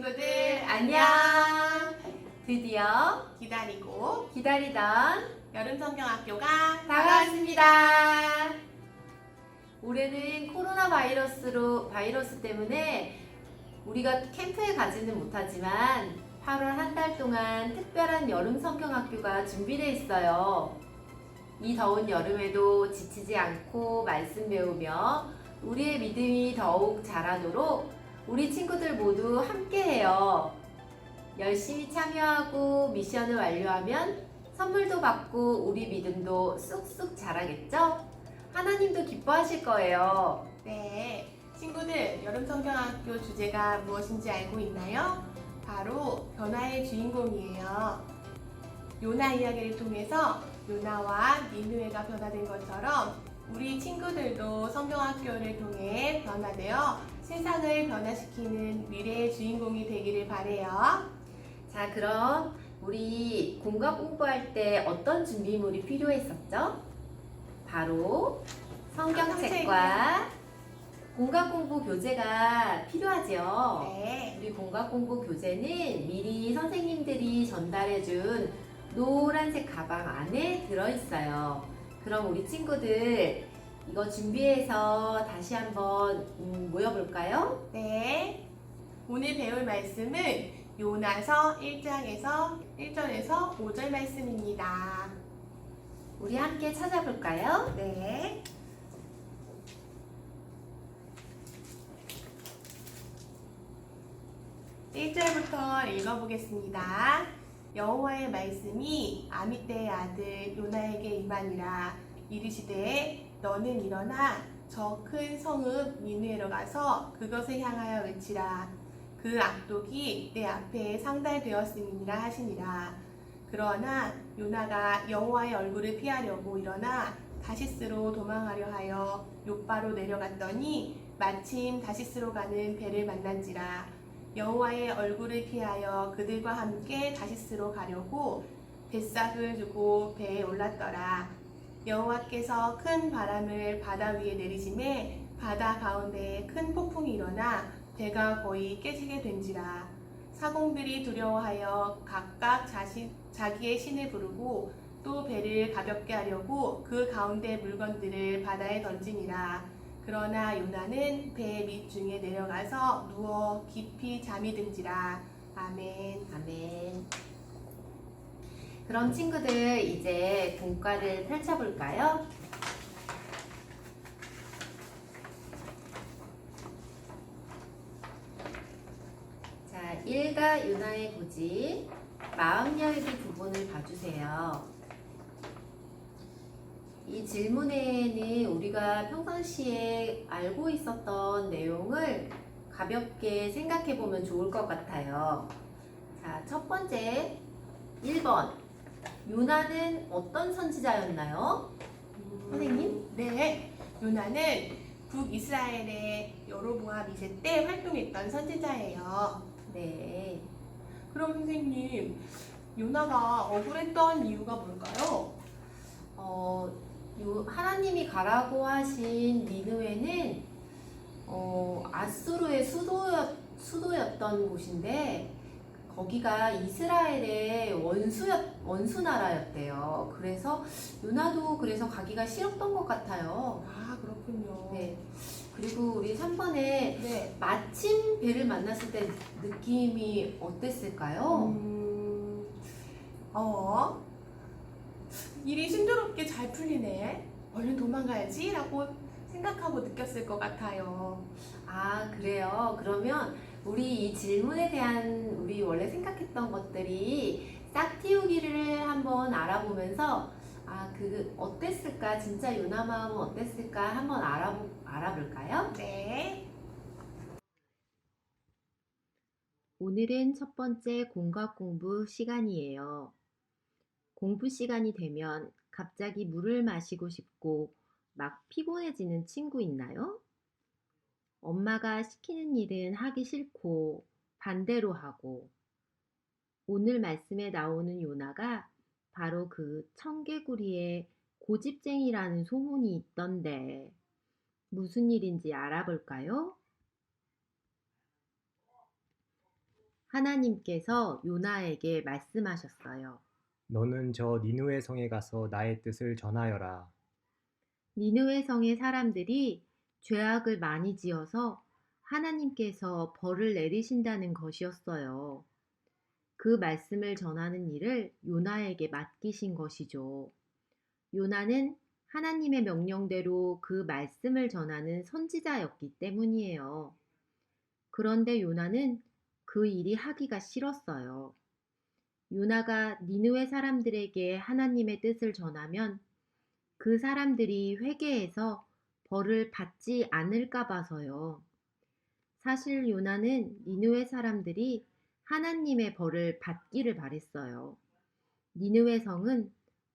친구들 안녕. 드디어 기다리고 기다리던 여름 성경학교가 다가왔습니다. 올해는 코로나 바이러스로 바이러스 때문에 우리가 캠프에 가지는 못하지만 8월 한 달 동안 특별한 여름 성경학교가 준비되어 있어요. 이 더운 여름에도 지치지 않고 말씀 배우며 우리의 믿음이 더욱 자라도록 우리 친구들 모두 함께해요. 열심히 참여하고 미션을 완료하면 선물도 받고 우리 믿음도 쑥쑥 자라겠죠? 하나님도 기뻐하실 거예요. 네, 친구들 여름 성경학교 주제가 무엇인지 알고 있나요? 바로 변화의 주인공이에요. 요나 이야기를 통해서 요나와 니누에가 변화된 것처럼 우리 친구들도 성경학교를 통해 변화되어 세상을 변화시키는 미래의 주인공이 되기를 바래요. 자, 그럼 우리 공과 공부할 때 어떤 준비물이 필요했었죠? 바로 성경책과 공과 공부 교재가 필요하죠. 네, 우리 공과 공부 교재는 미리 선생님들이 전달해준 노란색 가방 안에 들어있어요. 그럼 우리 친구들 이거 준비해서 다시 한번 음, 모여볼까요? 네. 오늘 배울 말씀은 요나서 1장에서 1절에서 5절 말씀입니다. 우리 함께 찾아볼까요? 네. 일절부터 읽어보겠습니다. 여호와의 말씀이 아미떼의 아들 요나에게 임하니라 이르시되 너는 일어나. 저 큰 성읍 니누에로 가서 그것을 향하여 외치라. 그 악독이 내 앞에 상달되었음이니라 하시니라. 그러나 요나가 여호와의 얼굴을 피하려고 일어나 다시스로 도망하려 하여 요바로 내려갔더니 마침 다시스로 가는 배를 만난지라. 여호와의 얼굴을 피하여 그들과 함께 다시스로 가려고 뱃삭을 두고 배에 올랐더라 여호와께서 큰 바람을 바다 위에 내리심에 바다 가운데에 큰 폭풍이 일어나 배가 거의 깨지게 된지라 사공들이 두려워하여 각각 자신, 자기의 신을 부르고 또 배를 가볍게 하려고 그 가운데 물건들을 바다에 던지니라. 그러나 요나는 배 밑중에 내려가서 누워 깊이 잠이 든지라. 아멘. 아멘. 그럼 친구들 이제 공과를 펼쳐볼까요? 자, 일가 유나의 고지 마음 열기 부분을 봐주세요. 이 질문에는 우리가 평상시에 알고 있었던 내용을 가볍게 생각해 보면 좋을 것 같아요. 자, 첫 번째 1번. 요나는 어떤 선지자였나요? 선생님? 네. 요나는 북이스라엘의 여로보암 2세 때 활동했던 선지자예요. 네. 그럼 선생님, 요나가 억울했던 이유가 뭘까요? 어, 요 하나님이 가라고 하신 니느웨는 어, 아수르의 수도였, 수도였던 곳인데 거기가 이스라엘의 원수였, 원수 나라였대요. 그래서 요나도 그래서 가기가 싫었던 것 같아요. 아, 그렇군요. 네. 그리고 우리 3번에 네. 마침 배를 만났을 때 느낌이 어땠을까요? 음, 어, 일이 순조롭게 잘 풀리네. 얼른 도망가야지. 라고 생각하고 느꼈을 것 같아요. 아, 그래요. 그러면 우리 이 질문에 대한 우리 원래 생각했던 것들이 싹 틔우기를 한번 알아보면서 아, 그 어땠을까? 진짜 요나 마음은 어땠을까? 한번 알아보, 알아볼까요? 네. 오늘은 첫 번째 공각 공부 시간이에요. 공부 시간이 되면 갑자기 물을 마시고 싶고 막 피곤해지는 친구 있나요? 엄마가 시키는 일은 하기 싫고 반대로 하고 오늘 말씀에 나오는 요나가 바로 그 청개구리의 고집쟁이라는 소문이 있던데 무슨 일인지 알아볼까요? 하나님께서 요나에게 말씀하셨어요. 너는 저 니누의 성에 가서 나의 뜻을 전하여라. 니느웨 성의 사람들이 죄악을 많이 지어서 하나님께서 벌을 내리신다는 것이었어요. 그 말씀을 전하는 일을 요나에게 맡기신 것이죠. 요나는 하나님의 명령대로 그 말씀을 전하는 선지자였기 때문이에요. 그런데 요나는 그 일이 하기가 싫었어요. 요나가 니느웨 사람들에게 하나님의 뜻을 전하면 그 사람들이 회개해서 벌을 받지 않을까 봐서요. 사실 요나는 니느웨 사람들이 하나님의 벌을 받기를 바랬어요. 니느웨 성은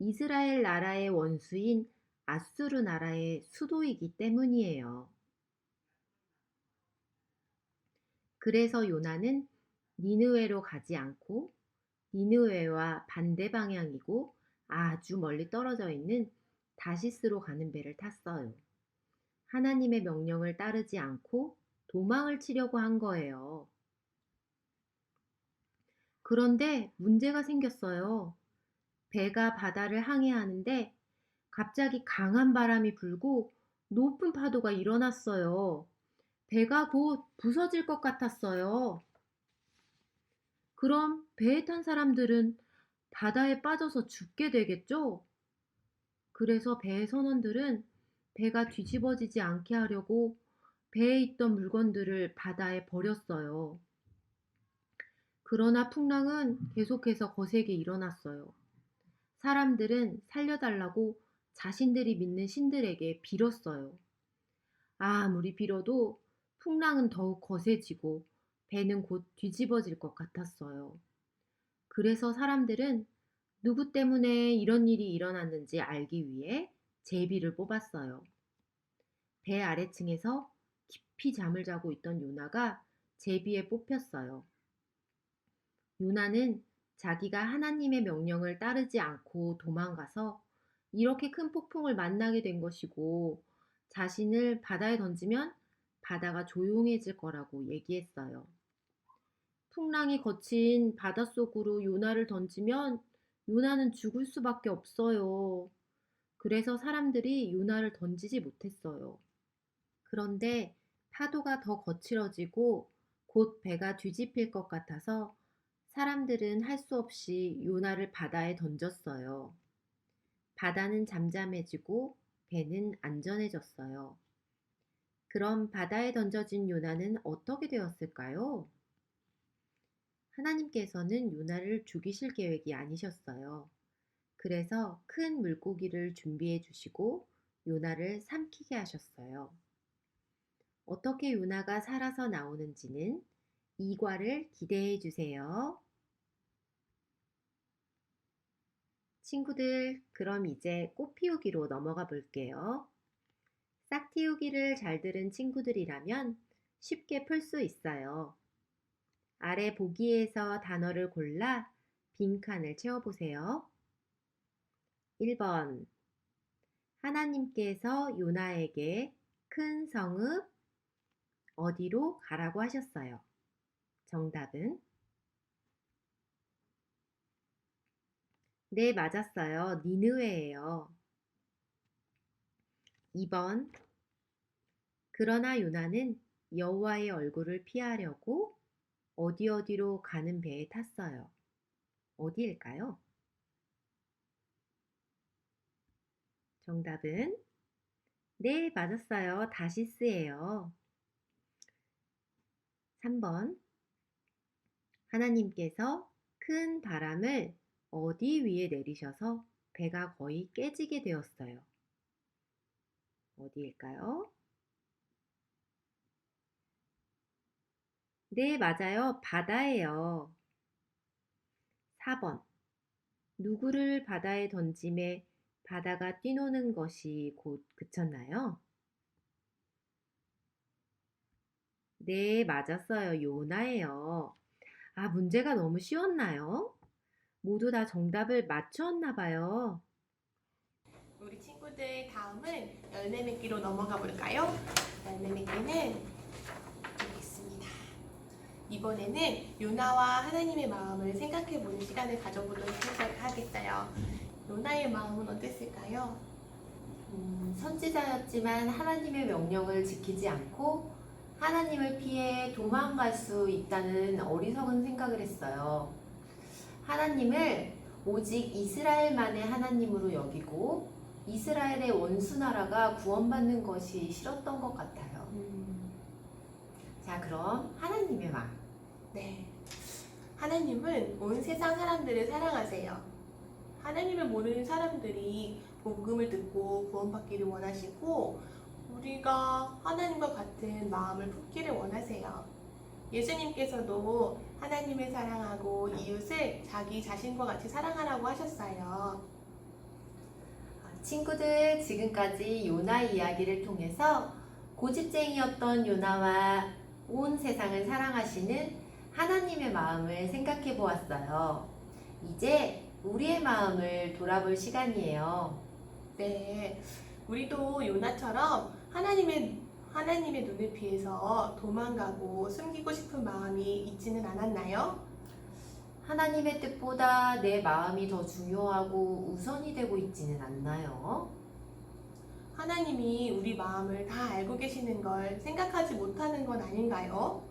이스라엘 나라의 원수인 아수르 나라의 수도이기 때문이에요. 그래서 요나는 니느웨로 가지 않고 니느웨와 반대 방향이고 아주 멀리 떨어져 있는 다시스로 가는 배를 탔어요. 하나님의 명령을 따르지 않고 도망을 치려고 한 거예요. 그런데 문제가 생겼어요. 배가 바다를 항해하는데 갑자기 강한 바람이 불고 높은 파도가 일어났어요. 배가 곧 부서질 것 같았어요. 그럼 배에 탄 사람들은 바다에 빠져서 죽게 되겠죠? 그래서 배의 선원들은 배가 뒤집어지지 않게 하려고 배에 있던 물건들을 바다에 버렸어요. 그러나 풍랑은 계속해서 거세게 일어났어요. 사람들은 살려달라고 자신들이 믿는 신들에게 빌었어요. 아무리 빌어도 풍랑은 더욱 거세지고 배는 곧 뒤집어질 것 같았어요. 그래서 사람들은 누구 때문에 이런 일이 일어났는지 알기 위해 제비를 뽑았어요. 배 아래층에서 깊이 잠을 자고 있던 요나가 제비에 뽑혔어요. 요나는 자기가 하나님의 명령을 따르지 않고 도망가서 이렇게 큰 폭풍을 만나게 된 것이고 자신을 바다에 던지면 바다가 조용해질 거라고 얘기했어요. 풍랑이 거친 바닷속으로 요나를 던지면 요나는 죽을 수밖에 없어요. 그래서 사람들이 요나를 던지지 못했어요. 그런데 파도가 더 거칠어지고 곧 배가 뒤집힐 것 같아서 사람들은 할 수 없이 요나를 바다에 던졌어요. 바다는 잠잠해지고 배는 안전해졌어요. 그럼 바다에 던져진 요나는 어떻게 되었을까요? 하나님께서는 요나를 죽이실 계획이 아니셨어요. 그래서 큰 물고기를 준비해 주시고 요나를 삼키게 하셨어요. 어떻게 요나가 살아서 나오는지는 2과를 기대해 주세요. 친구들, 그럼 이제 꽃 피우기로 넘어가 볼게요. 싹 틔우기를 잘 들은 친구들이라면 쉽게 풀 수 있어요. 아래 보기에서 단어를 골라 빈칸을 채워보세요. 1번. 하나님께서 요나에게 큰 성읍 어디로 가라고 하셨어요. 정답은 네, 맞았어요. 니느웨예요. 2번. 그러나 요나는 여호와의 얼굴을 피하려고 어디 어디로 가는 배에 탔어요. 어디일까요? 정답은 네, 맞았어요. 다시스예요. 3번. 하나님께서 큰 바람을 어디 위에 내리셔서 배가 거의 깨지게 되었어요. 어디일까요? 네, 맞아요. 바다예요. 4번. 누구를 바다에 던짐에 바다가 뛰노는 것이 곧 그쳤나요? 네, 맞았어요. 요나예요. 아, 문제가 너무 쉬웠나요? 모두 다 정답을 맞추었나 봐요. 우리 친구들 다음은 열매 맺기로 넘어가 볼까요? 열매 맺기는 여기 있습니다. 이번에는 요나와 하나님의 마음을 생각해 보는 시간을 가져보도록 하겠어요. 요나의 마음은 어땠을까요? 음, 선지자였지만 하나님의 명령을 지키지 않고 하나님을 피해 도망갈 수 있다는 어리석은 생각을 했어요. 하나님을 오직 이스라엘만의 하나님으로 여기고 이스라엘의 원수 나라가 구원받는 것이 싫었던 것 같아요. 자, 그럼 하나님의 마음. 네. 하나님은 온 세상 사람들을 사랑하세요. 하나님을 모르는 사람들이 복음을 듣고 구원받기를 원하시고 우리가 하나님과 같은 마음을 품기를 원하세요. 예수님께서도 하나님을 사랑하고 이웃을 자기 자신과 같이 사랑하라고 하셨어요. 친구들, 지금까지 요나 이야기를 통해서 고집쟁이였던 요나와 온 세상을 사랑하시는 하나님의 마음을 생각해 보았어요. 이제 우리의 마음을 돌아볼 시간이에요. 네, 우리도 요나처럼 하나님의 하나님의 눈을 피해서 도망가고 숨기고 싶은 마음이 있지는 않았나요? 하나님의 뜻보다 내 마음이 더 중요하고 우선이 되고 있지는 않나요? 하나님이 우리 마음을 다 알고 계시는 걸 생각하지 못하는 건 아닌가요?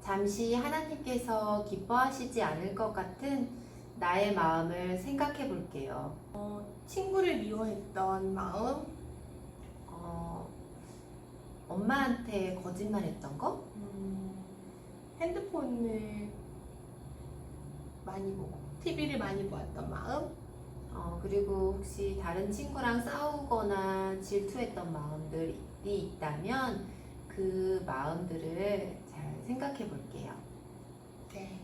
잠시 하나님께서 기뻐하시지 않을 것 같은 나의 마음을 생각해 볼게요. 친구를 미워했던 마음, 어, 엄마한테 거짓말했던 거? 음, 핸드폰을 많이 보고 TV를 많이 보았던 마음, 어, 그리고 혹시 다른 친구랑 싸우거나 질투했던 마음들이 있다면 그 마음들을 잘 생각해 볼게요. 네.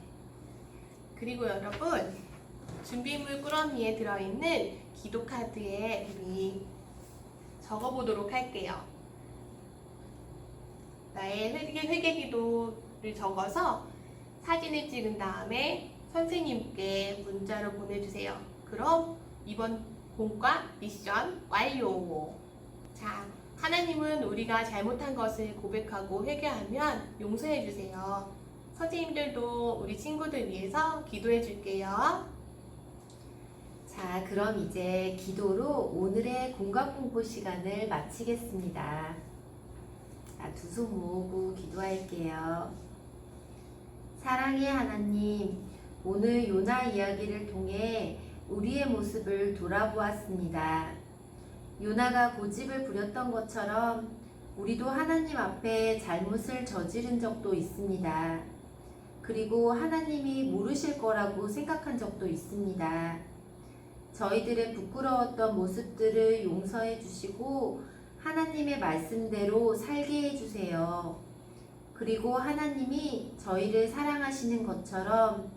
그리고 여러분 준비물 꾸러미에 들어있는 기도 카드에 우리 적어보도록 할게요. 나의 회개, 회개 기도를 적어서 사진을 찍은 다음에 선생님께 문자로 보내주세요. 그럼 이번 본과 미션 완료! 자, 하나님은 우리가 잘못한 것을 고백하고 회개하면 용서해 주세요. 선생님들도 우리 친구들 위해서 기도해 줄게요. 자, 그럼 이제 기도로 오늘의 공각 공포 시간을 마치겠습니다. 자, 두 손 모으고 기도할게요. 사랑의 하나님, 오늘 요나 이야기를 통해 우리의 모습을 돌아보았습니다. 요나가 고집을 부렸던 것처럼 우리도 하나님 앞에 잘못을 저지른 적도 있습니다. 그리고 하나님이 모르실 거라고 생각한 적도 있습니다. 저희들의 부끄러웠던 모습들을 용서해 주시고 하나님의 말씀대로 살게 해 주세요. 그리고 하나님이 저희를 사랑하시는 것처럼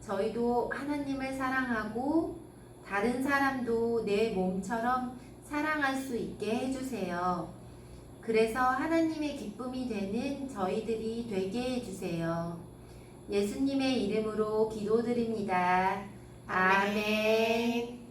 저희도 하나님을 사랑하고 다른 사람도 내 몸처럼 사랑할 수 있게 해 주세요. 그래서 하나님의 기쁨이 되는 저희들이 되게 해 주세요. 예수님의 이름으로 기도드립니다. 아멘.